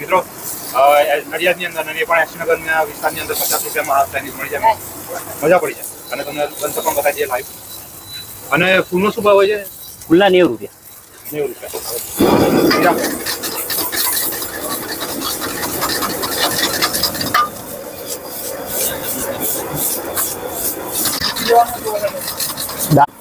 મિત્રો નડિયાદની અંદર અને પણ એસનગરના વિસ્તારની અંદર પચાસ રૂપિયામાં હાફ ચાઇનીઝ મળી જાય. મજા પડી જાય. અને તમને લંચ પણ બતાવી દઈએ લાઈવ અને ફૂલનો શું ભાવ હોય છે? ખુલ્લા નેવું રૂપિયા. નેવું રૂપિયા. દા-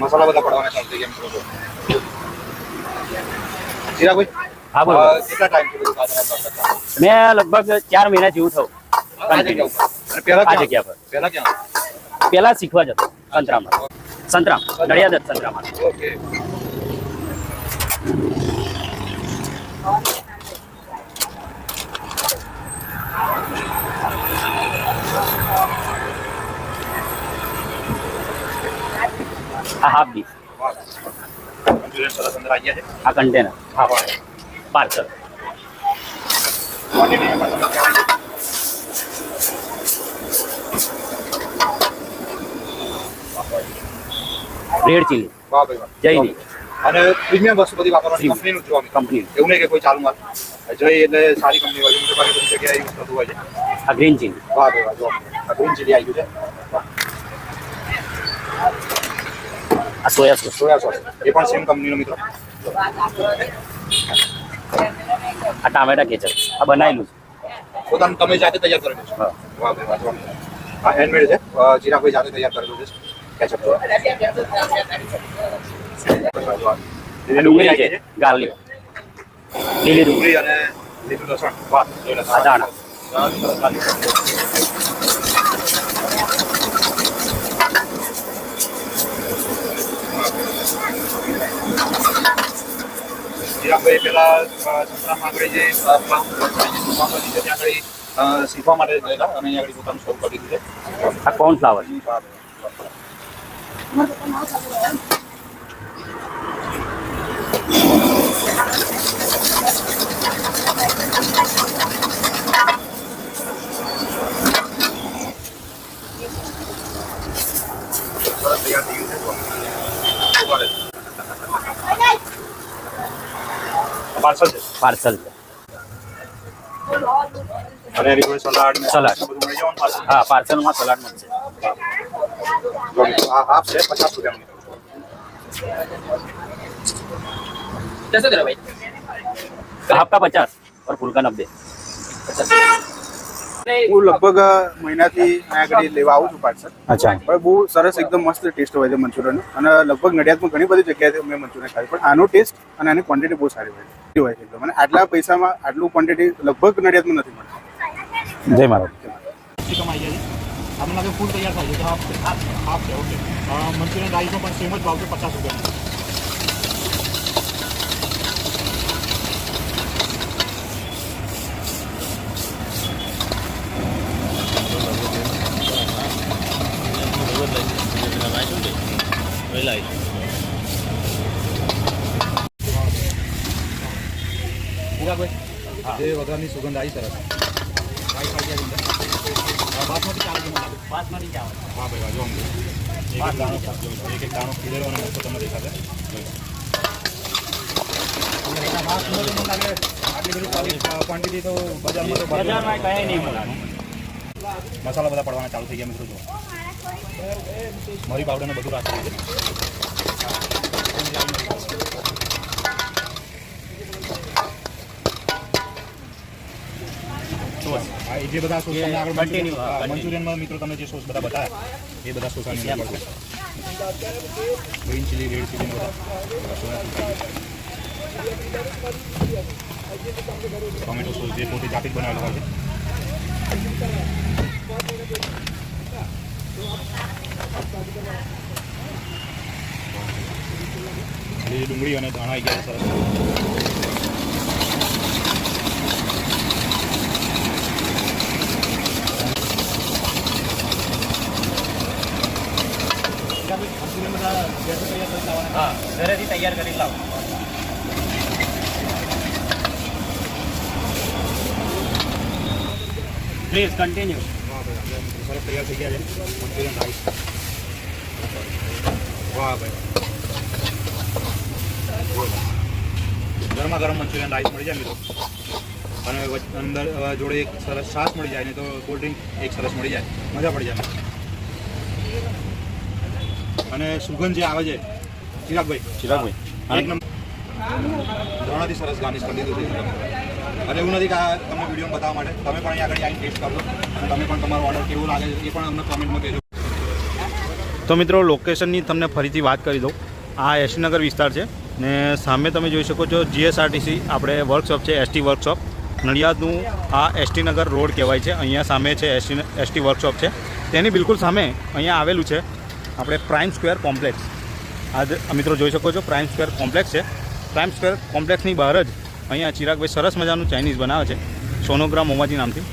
મસાલા? મેં લગભગ ચાર મહિના જેવું થયું. પહેલા આ જગ્યા પર. પેલા શીખવા જતો સંતરામાં સંતરામ. નડિયાદ સંતરામાં ઓકે આ હાફ ડીશ આ કન્ટેનર હા પાર્સલ. Red chilli. જયની. અને પ્રીમિયમ વસ્તુ બધી વાપરવાની. કંપનીનું જ કંપની એવું નહીં કે કોઈ ચાલુ માલ. જય એટલે સારી કંપની હોય. મોટે ભાગે બધી જગ્યાએ યુઝ થતું હોય છે. આ ગ્રીન ચીલી વાહ ભાઈ વાહ આ ગ્રીન ચીલી આવી ગયું છે વાહ. આ સોયા સોસ સોયા સોસ. એ પણ સેમ કંપનીનો મિત્રો. આ ટામેટા કેચપ આ બનાવેલું છે. પોતાનું તમે જાતે તૈયાર કરેલું છે. હા. વાહ વાહ વાહ આ હેન્ડમેડ છે. અ, ચિરાગભાઈ જાતે તૈયાર કરેલું છે કેચપ તો. ડુંગળી છે ગાર્લિક. લીલી ડુંગળી. અને લીલું લસણ. વાહ આ દાણા. શીખવા માટે ગયેલા અને આગળ પોતાનું શરૂ કરી દીધું આ વાહ. સરસ તૈયાર થઈ ગયું છે ઊભા રહેજો. પાર્સલ છે? પાર્સલ છે. સલાડ મળશે હાફ પચાસ પર ફૂલકા નબ્બે હું લગભગ મહિનાથી આગળ લેવા આવું છું પાર્સલ. અચ્છા. પણ બહુ સરસ એકદમ મસ્ત ટેસ્ટ હોય છે મંચુરિયન અને લગભગ નડિયાદમાં ઘણી બધી જગ્યાએ મેં મંચુરિયન ખાધું. પણ આનો ટેસ્ટ અને આની ક્વોન્ટિટી બહુ સારી હોય છે. એ હોય છે મને આટલા પૈસામાં આટલું ક્વોન્ટિટી લગભગ નડિયાદમાં નથી મળતું. જય છે આપણા ફૂલ તૈયાર થાય છે. હાફ હાફ હાફ છે ઓકે. મંચુરિયન રાઈસનો પણ સેમ જ ભાવ છે પચાસ રૂપિયા જે વઘારની સુગંધ આવી સરસ બાસમતી ચાવલ બાસમતી ચાવલ વાહ ભાઈ જો એક એક દાણો જો, એક એક દાણો ખીલેલો અને મોટો તમને દેખાશે. જોઈ. તમને એના ભાવ સુંદર તો ક્વોન્ટિટી બજારમાં કઈ નહીં મસાલા બધા પડવાના ચાલુ થઈ ગયા મિત્રો જો મરી પાવડર ને બધું રાખેલું છે. જે બધા સોસ તમને આગળ. મંચુરિયનમાં મિત્રો તમે જે સોસ બધા બતાવ્યા એ બધા સોસ આની અંદર પડશે ગ્રીન ચીલી રેડ ચીલી બધા. ટોમેટો સોસ જે પોતે જાતે જ બનાવેલો હોય છે. ડુંગળી અને ધાણા આવી ગયા સરસ. હા, ઘરેથી તૈયાર કરી લાવો. પ્લીઝ કન્ટિન્યુ સરસ તૈયાર થઈ ગયા છે. Manchurian rice. વાહ ભાઈ. ગરમા ગરમ મંચુરિયન રાઈસ મળી જાય મિત્રો. અને અંદર જોડે એક સરસ છાશ મળી જાય ને તો કોલ્ડ ડ્રિંક એક સરસ મળી જાય. મજા પડી જાય. અને સુગંધ જે આવે છે ચિરાગભાઈ. ચિરાગભાઈ. એક નંબર. ઘણાથી સરસ ગાર્નિશ કરી દીધું છે. અને એવું નથી કે આ તમને વીડિયો બતાવવા માટે. તમે પણ અહીંયા આગળ આવીને ટેસ્ટ કરો. અને તમે પણ તમારો ઓર્ડર કેવો લાગે છે એ પણ અમને કોમેન્ટમાં કહેજો. તો મિત્રો લોકેશનની તમને ફરીથી વાત કરી દઉં. આ એસટીનગર વિસ્તાર છે. ને સામે તમે જોઈ શકો છો જીએસઆરટીસી આપણે વર્કશોપ છે એસટી વર્કશોપ નડિયાદનું આ એસટીનગર રોડ કહેવાય છે. અહીંયા સામે છે એસટી એસટી વર્કશોપ છે. તેની બિલકુલ સામે અહીંયા આવેલું છે. આપણે પ્રાઇમ સ્ક્વેર કોમ્પ્લેક્સ આ મિત્રો જોઈ શકો છો પ્રાઇમ સ્ક્વેર કોમ્પ્લેક્સ છે. પ્રાઇમ સ્ક્વેર કોમ્પ્લેક્સની બહાર જ અહીંયા ચિરાગભાઈ સરસ મજાનું ચાઇનીઝ બનાવે છે. સોનોગ્રામ મોમાજી નામથી.